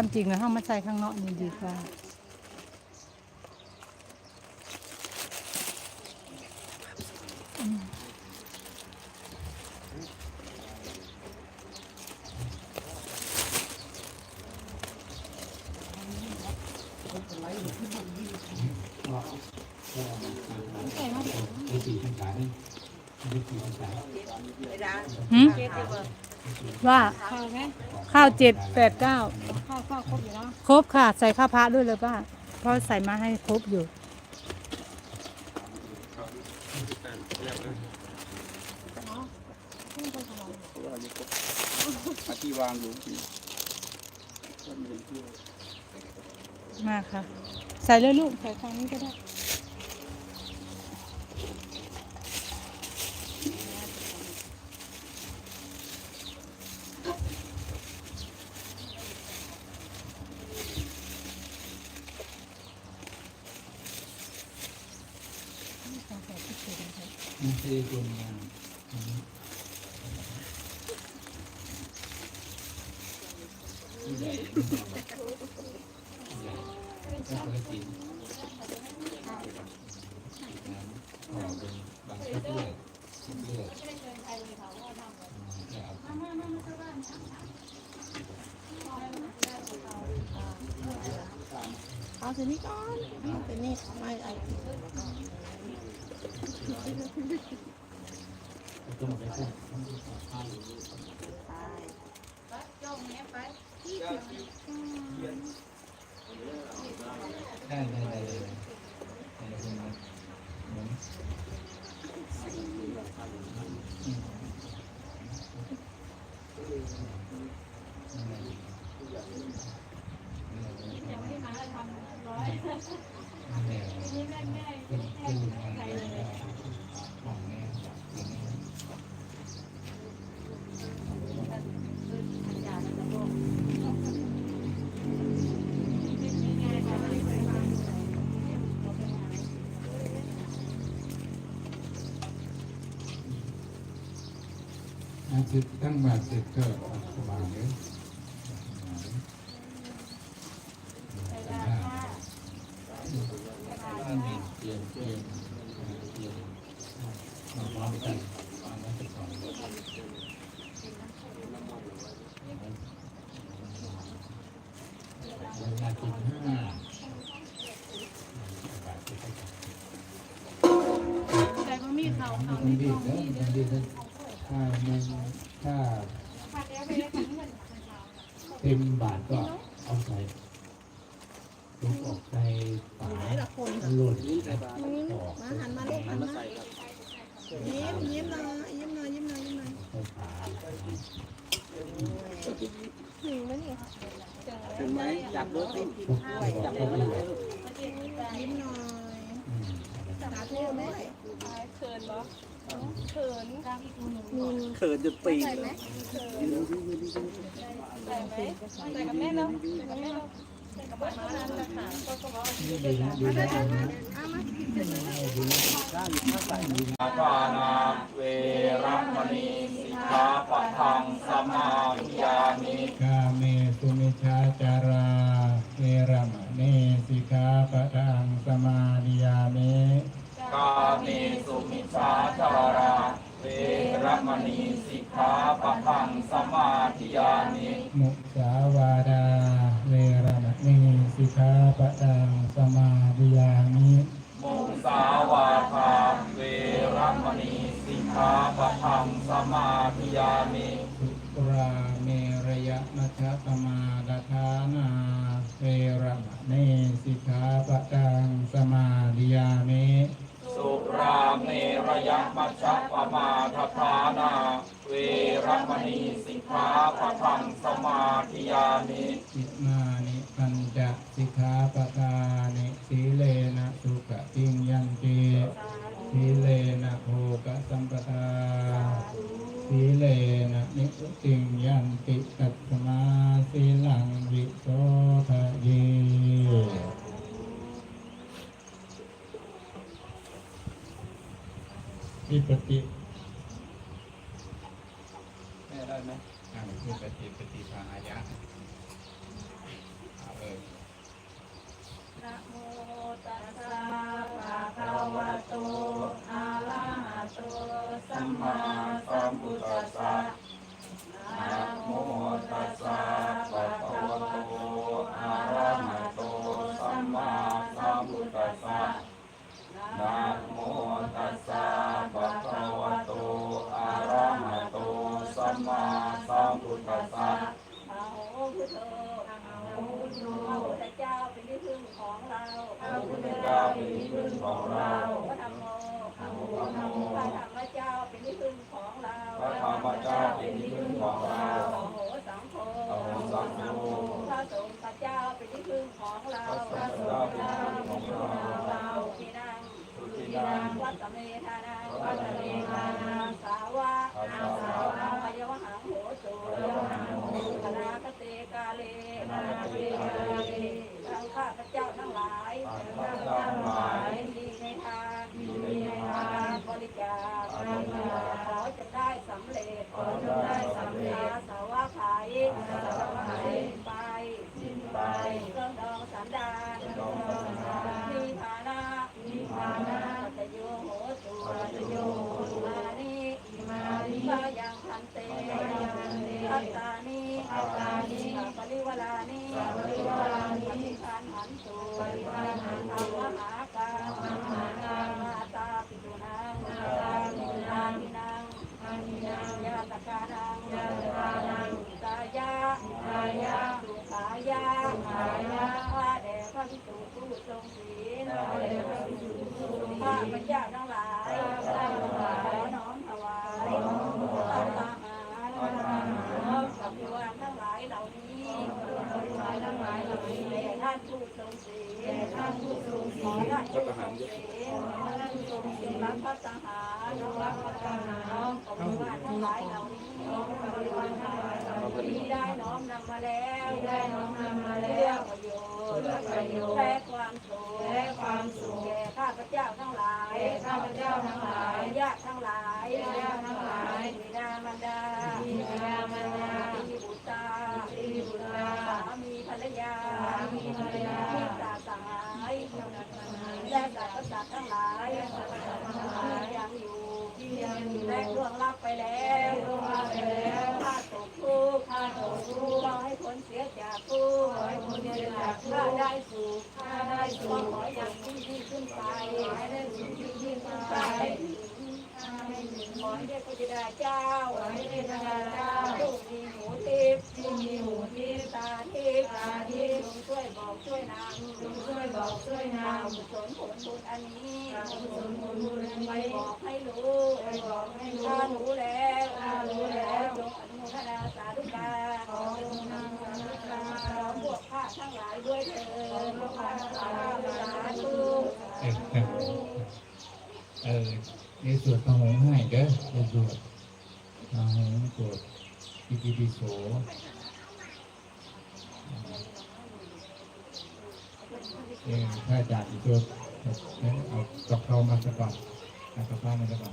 ความจริงแล้วเฮามาใส่ข้างนอกนี่ดีกว่าหืม ว่าข้าวเจ็ดแปดเก้าข้าวข้าวครบอยู่เนาะครบค่ะ ใส่ข้าวพระด้วยเลยป้าเพราะใส่มาให้ครบอยู่อาที่วางอยู่มาค่ะ ใส่เลยลูก ใส่ทางนี้ก็ได้ มัน คือคนงานปกติขอเป็นบางชุดเลือดชุดเลือดเอาทีนี้ก่อนเอาทีนี้ไม่ไอ้ต้อง ไปพูดได้ได้ได้ได้ได้ อาทิตย์ตั้งมาเสร็จก็สบายเลยเต รียมเตรียมเตรียมมาพร้อมกันตอนนั้นจะสอนนาทีห้าแต่ก็มีเขาเขามันดีนะมันดีนะถ้ามันถ้าเต็มบาทก็เอาใส่ ลูกออกในฝาไหนละคนหล่นออกมาหันมาลูกหันมายิ้มยิ้มหน่อยยิ้มหน่อยยิ้มหน่อยยิ้มหน่อยใส่ฝาถึงไหมนี่ถึงไหมจับรถสิจับไปเลยยิ้มหน่อยอืมสาธุแม่เขินเขินจนปีนนี่ดีนะดีนะดีนะ ปานาเวระมณีสิกขาปะทังสมาธิยามิกาเมสุมิชาจาราเวรมณีสิกขาปะทังสมาธิยามิกาเมสุมิชาจาราเวระมณีสิกขาปะทังสมาธิยามิมุสาวาดา รยมัชฌปมาดาทานาเวรมณีสิกขาปะทังสมาธิยามิสุราเมรยมัชฌะปมาทฐานา เวระมณีสิกขาปะทังสมาธิยามิอิมานิปัญจสิกขาปทานิสีเลนะสุขติงยันติสีเลนะโภกสัมปทา สีเลนะนิสุติงยันติตัตสมาสีลังวิโสทะเยวิปติแม่ได้ไหมอ่าวิปติปฏิภาหายะ ของเรา จะได้สำเร็จขอจะได้สำเร็จอาสาวะไขสิ้นไปสิ้นไปเครื่องดองสันดานดองสันดานมีฐานะมีฐานะปัจจโยโหตุปัจจโยโหตุมานิมานิพายังพันเตอัตตานิอัตตานิปริวลานิปริวลานิปฏิทานหันตุปฏิทานหันตุมหาการมหาการมาตาปิตุนัง มาตาปิตุนัง อานินัง อานินัง ยาตกานัง ยาตกานัง กายะ กายะ สุขายะ สุขายะ ข้าแด่พระพิสุ ผู้ทรงศีลข้าพระภิกษุผู้ทรงศีลข้าพระเจ้าทั้งหลายข้าพเจ้าทั้งหลายขอน้อมถวายขอน้อมถวายอาหารอาหารกับพิวานทั้งหลายเหล่านี้ทั้งหลายเหล่านี้แด่ท่านผู้ทรงศีลแด่ท่านผู้ทรงขศีอท่านผู้ทรงศีลขอท่านผู้ทรงรับพระทหารรัพระทหารของพิวานทั้งหลายเหล่านี้บริวารทั้งหลายเหล่านี้ที่ได้น้อมนำมาแล้วได้น้อมนำมาแล้เพื่อวประโยชเลประโยชน์และความสุขและความสุขแก่ข้าพเจ้าทั้งหลายแก่ข้าพเจ้าทั้งหลายญาติทั้งหลายญาติทั้งหลายบิดามารดาบิดามารดา บิบุตา บิบุตร สามีภรรยา สามีภรรยา มิตรสหายและสรรพสัตว์ทั้งหลายที่ยังอยู่ ที่ยังอยู่ และล่วงลับไปแล้ว ล่วงลับไปแล้ว ข้าตกทุกข์ ข้าตกทุกข์ ขอให้พ้นเสียจากทุกข์ ขอให้พ้นเสียจากทุกข์ ข้าได้สุข ข้าได้สุข ก็ขออ ยิ่งขึ้นไปให้ได้สุขที่ยิ่งขึ้นไปข้าได้ถึงข้าได้ถึงขอให้ได้พระบิดาเจ้าขอให้ได้พระบิดาเจ้าลูกมีหูทิพย์ที่มีหูทิพย์ตาทิพย์ตาทิพย์จงช่วยบอกช่วยนำจงช่วยบอกช่วยนำกุศลผลบุญอันนี้กุศลผลบุญอันนี้ไปบอกให้รู้ไปบอกให้รู้ข้ารู้แล้วข้ารู้แล้วจง เออในสวดพระหงส์ให้เด้อในสวดพระหงสวดอิติปิโสเออถ้าอาจารย์สวเอากระเพรามาสักก่อนเอากระเพรามาสักก่อน